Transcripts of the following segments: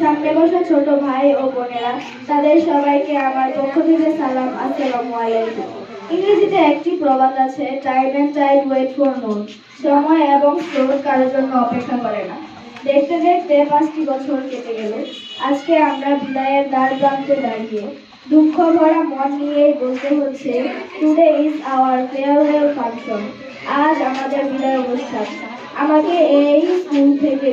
সামনে বসা ছোট ভাই ও বোনেরা, তাদের সবাইকে আমার পক্ষ থেকে সালাম, আসসালামু আলাইকুম। ইংরেজিতে একটি প্রবাদ আছে time and tide wait for none সময় এবং স্রোত কারোর জন্য অপেক্ষা করে না। দেখতে দেখতে পাঁচটি বছর কেটে গেল। আজকে আমরা বিদায়ের দ্বার প্রান্তে দাঁড়িয়ে দুঃখ ভরা মন নিয়েই বলতে হচ্ছে today is our farewell function আজ আমাদের বিদায় অনুষ্ঠান। আমাকে এই স্কুল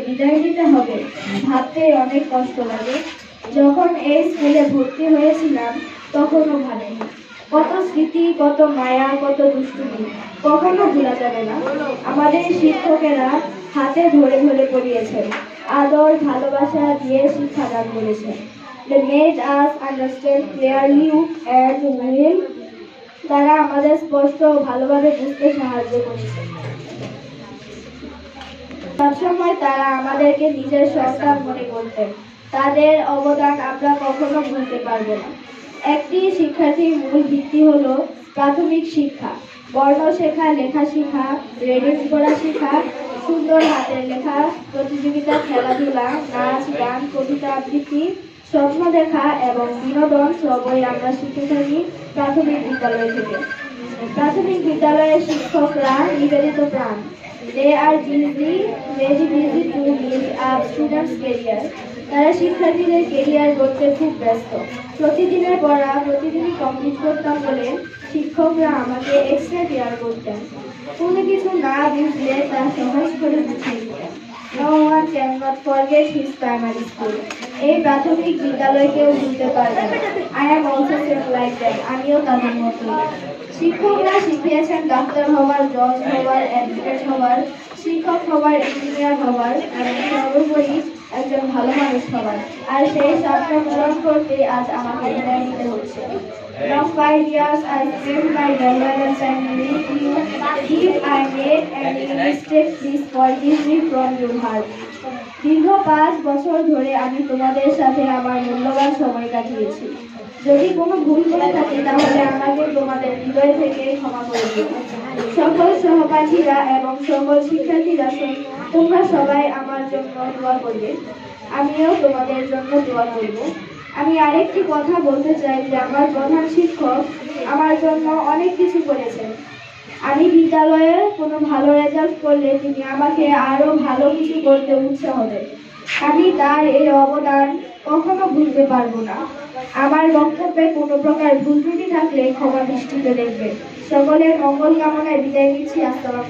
বিদায় নিতে হবে। ভাবতে অনেক কষ্ট লাগে। যখন এই স্কুলে ভর্তি হয়েছিলাম, তখনও ভাবিনি। কত স্মৃতি, কত মায়া, কত দুষ্টুমি। কখনো ভোলা যাবে না। আমাদের শিক্ষকেরা হাতে ধরে ধরে পড়িয়েছেন। আদর, ভালোবাসা দিয়ে শিক্ষাদান করেছেন। They us understand clearly and will তারা আমাদের স্পষ্ট ভালোভাবে বুঝতে সাহায্য করেছে সবসময় তারা আমাদেরকে নিজের সন্তান মনে করতেন। তাদের অবদান আমরা কখনো ভুলতে পারব না। একটি শিক্ষার্থীর মূল ভিত্তি হলো প্রাথমিক শিক্ষা। বর্ণ শেখা, লেখা শেখা রেডিং করা শেখা, সুন্দর হাতের লেখা, প্রতিযোগিতা, খেলাধুলা, নাচ, গান, কবিতা আবৃত্তি, স্বপ্ন দেখা এবং বিনোদন সবই আমরা শিখে থাকি প্রাথমিক বিদ্যালয় থেকে। প্রাথমিক বিদ্যালয়ের শিক্ষকরা নিবেদিত প্রাণ। They are busy very busy to live up students career তারা শিক্ষার্থীদের কেরিয়ার গড়তে খুব ব্যস্ত। প্রতিদিনের পড়া, প্রতিদিনই কমপ্লিট করতাম বলে শিক্ষকরা আমাকে এক্সট্রা কেয়ার করতেন। কোনো কিছু না বুঝলে তা সহজ করে বুঝিয়ে দিতেন। No one cannot forget his primary school. এই প্রাথমিক বিদ্যালয় কেউ ভুলতে পারবে I am also same like that আমিও তাদের মতো শিক্ষকরা শিখিয়েছেন ডাক্তার হওয়ার জজ হওয়ার অ্যাডভোকেট হওয়ার, শিক্ষক হওয়ার ইঞ্জিনিয়ার হওয়ার। এবং সর্বোপরি একজন ভালো মানুষ হওয়ার আর সেই স্বপ্ন পূরণ করতে আজ আমাকে বিদায় নিতে হচ্ছে Now five years I spent my valuable time with you. If I made any mistake, please forgive me from your heart. দীর্ঘ পাঁচ বছর ধরে আমি তোমাদের সাথে আমার মূল্যবান সময় কাটিয়েছি যদি কোনো ভুল করে থাকি তাহলে আমাকে তোমাদের হৃদয় থেকে ক্ষমা করে দিও সকল সহপাঠীরা এবং সকল শিক্ষার্থীরা স- তোমরা সবাই আমার জন্য দোয়া করবে। আমিও তোমাদের জন্য দোয়া করব। আমি আরেকটি কথা বলতে চাই যে আমার প্রধান শিক্ষক আমার জন্য অনেক কিছু করেছেন। আমি বিদ্যালয়ে কোনো ভালো রেজাল্ট করলে তিনি আমাকে আরও ভালো কিছু করতে উৎসাহ দেন। আমি তার এই অবদান কখনো ভুলতে পারব না। আমার বক্তব্যে কোনো প্রকার ভুল ত্রুটি থাকলে ক্ষমা দৃষ্টিতে দেখবে সকলের মঙ্গল কামনায় বিদায় নিচ্ছি। আসসালাম